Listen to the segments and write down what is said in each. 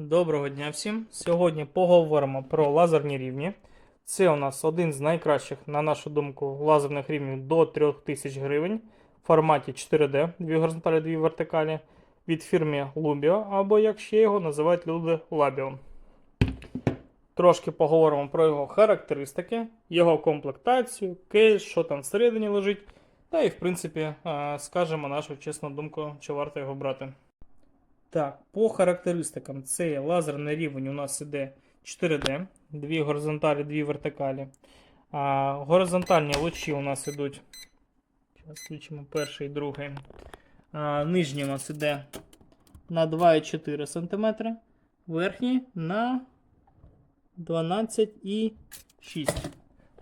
Доброго дня всім! Сьогодні поговоримо про лазерні рівні. Це у нас один з найкращих, на нашу думку, лазерних рівнів до 3000 гривень в форматі 4D, дві горизонталі, дві вертикалі, від фірми Lubio, або як ще його називають люди Labio. Трошки поговоримо про його характеристики, його комплектацію, кейс, що там всередині лежить, та і, в принципі, е, скажемо нашу чесну думку, чи варто його брати. Так, по характеристикам, цей лазерний рівень у нас іде 4D, дві горизонталі, дві вертикалі. А, горизонтальні лучі у нас ідуть. Зараз включимо перший і другий. А, нижній у нас іде на 2,4 см, верхній на 12,6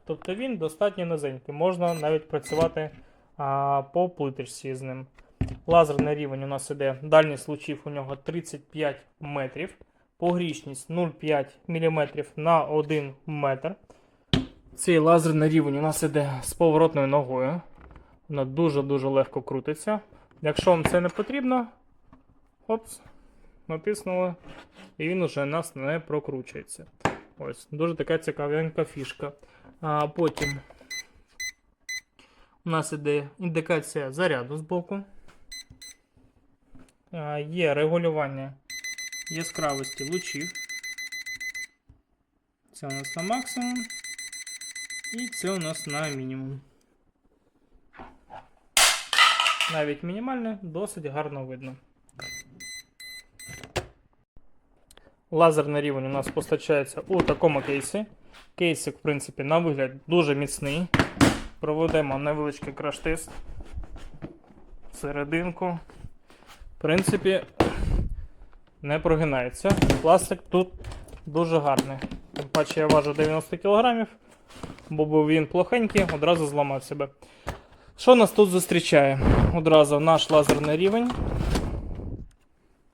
Тобто він достатньо низенький. Можна навіть працювати а, по плиточці з ним. Лазерний рівень у нас іде, дальність лучів у нього 35 метрів, погрішність 0,5 мм на 1 метр. Цей лазерний рівень у нас іде з поворотною ногою. Вона дуже-дуже легко крутиться. Якщо вам це не потрібно, опс, натиснули, і він уже у нас не прокручується. Ось, дуже така цікавенька фішка. А потім у нас іде індикація заряду з боку. Є регулювання яскравості лучів. Це у нас на максимум. І це у нас на мінімум. Навіть мінімальне, досить гарно видно. Лазерний рівень у нас постачається у такому кейсі. Кейсик, в принципі, на вигляд дуже міцний. Проведемо невеличкий краш-тест. Серединку. В принципі, не прогинається. Пластик тут дуже гарний. Тим паче я важу 90 кг, бо був він плохенький, одразу зламав себе. Що нас тут зустрічає? Одразу наш лазерний рівень.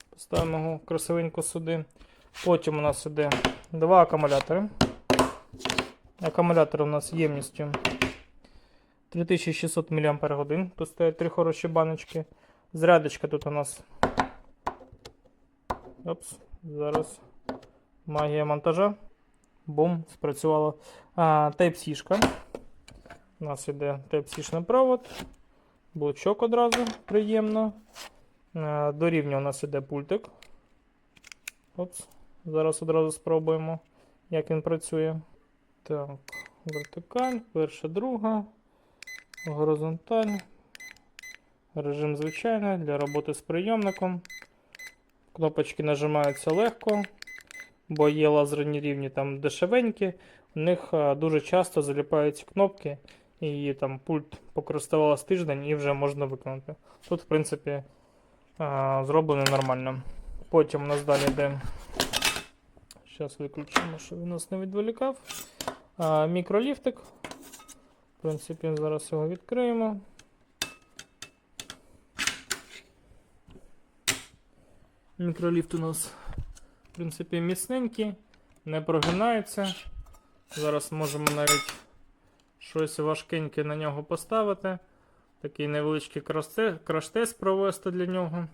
Поставимо його красивенько сюди. Потім у нас іде два акумулятори. Акумулятори у нас ємністю 3600 мАч. Тут стоять три хороші баночки. Зарядочка тут у нас. Опс, зараз магія монтажа. Бум, спрацювала. А, Type-C. У нас іде Type-C провод. Блочок одразу приємно. А, до рівня у нас іде пультик. Опс. Зараз одразу спробуємо, як він працює. Так, вертикаль, перша, друга, горизонталь. Режим звичайний для роботи з прийомником. Кнопочки нажимаються легко, бо є лазерні рівні там дешевенькі. У них дуже часто заліпаються кнопки, і там пульт покористувалась тиждень і вже можна виконати. Тут, в принципі, зроблено нормально. Потім у нас далі йде. Зараз виключимо, щоб він нас не відволікав. Мікроліфтик. В принципі, зараз його відкриємо. Мікроліфт у нас, в принципі, міцненький, не прогинається. Зараз можемо навіть щось важкеньке на нього поставити. Такий невеличкий краш-те- краш-тест провести для нього.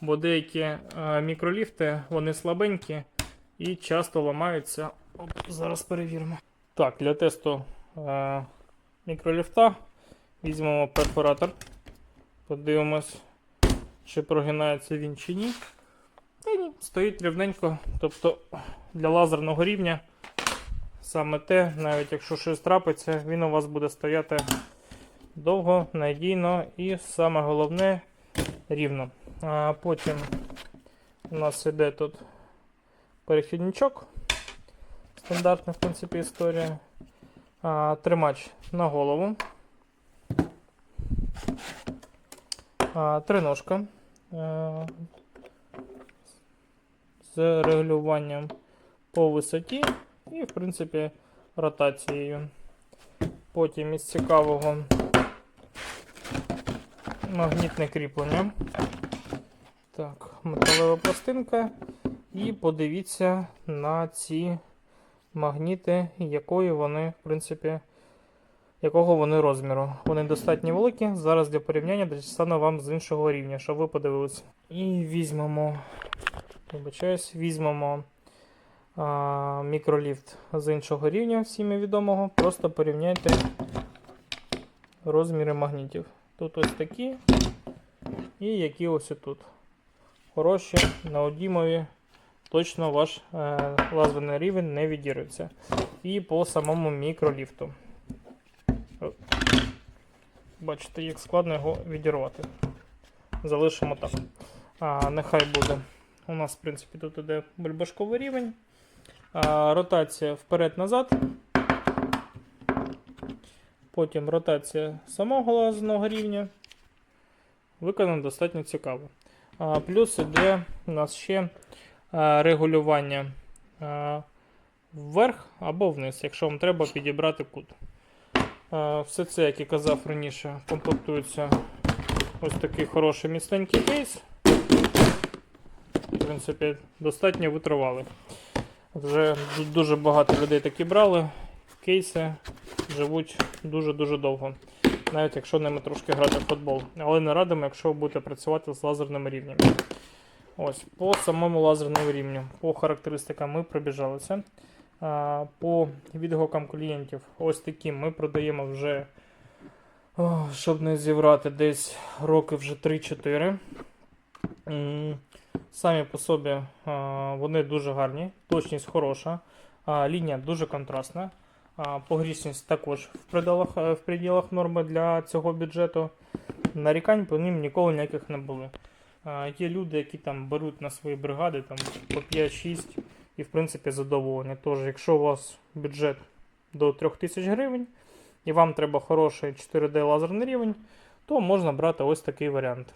Бо деякі е, мікроліфти вони слабенькі і часто ламаються. Оп, зараз перевіримо. Так, для тесту е, мікроліфта візьмемо перфоратор. Подивимось, чи прогинається він чи ні. Стоїть рівненько. Тобто для лазерного рівня саме те, навіть якщо щось трапиться, він у вас буде стояти довго, надійно і саме головне рівно. А потім у нас іде тут перехідничок. Стандартна, в принципі, історія. А, тримач на голову. А, триножка. З регулюванням по висоті і, в принципі, ротацією. Потім із цікавого магнітне кріплення. Так, металева пластинка. І подивіться на ці магніти, якої вони, в принципі, якого вони розміру. Вони достатньо великі. Зараз для порівняння дістану вам з іншого рівня, щоб ви подивилися. І візьмемо Вибачаюсь, візьмемо а, мікроліфт з іншого рівня, всім відомого. Просто порівняйте розміри магнітів. Тут ось такі і які ось тут. Хороші, неодімові. Точно ваш е, лазерний рівень не відірветься. І по самому мікроліфту. Бачите, як складно його відірвати. Залишимо так. А, нехай буде. У нас, в принципі, тут іде бульбашковий рівень. Ротація вперед-назад. Потім ротація самого лазерного рівня. Виконано достатньо цікаво. Плюс іде у нас ще регулювання вверх або вниз, якщо вам треба підібрати кут. Все це, як і казав раніше, комплектується ось такий хороший міцненький кейс. Принципі, достатньо витривалий. Вже дуже багато людей такі брали. Кейси живуть дуже-дуже довго. Навіть якщо ними трошки грати в футбол. Але не радимо, якщо ви будете працювати з лазерними рівнями. Ось, по самому лазерному рівню, по характеристикам ми пробіжалися. По відгукам клієнтів, ось такі ми продаємо вже, щоб не зіврати, десь роки вже 3-4. Самі по собі а, вони дуже гарні, точність хороша, лінія дуже контрастна. Погрішність також в пределах, е, в пределах норми для цього бюджету. Нарікань по ним ніколи ніяких не було. А, Є люди, які там беруть на свої бригади там, по 5-6 і в принципі задоволені. Тож, якщо у вас бюджет до 3000 гривень і вам треба хороший 4D лазерний рівень, то можна брати ось такий варіант.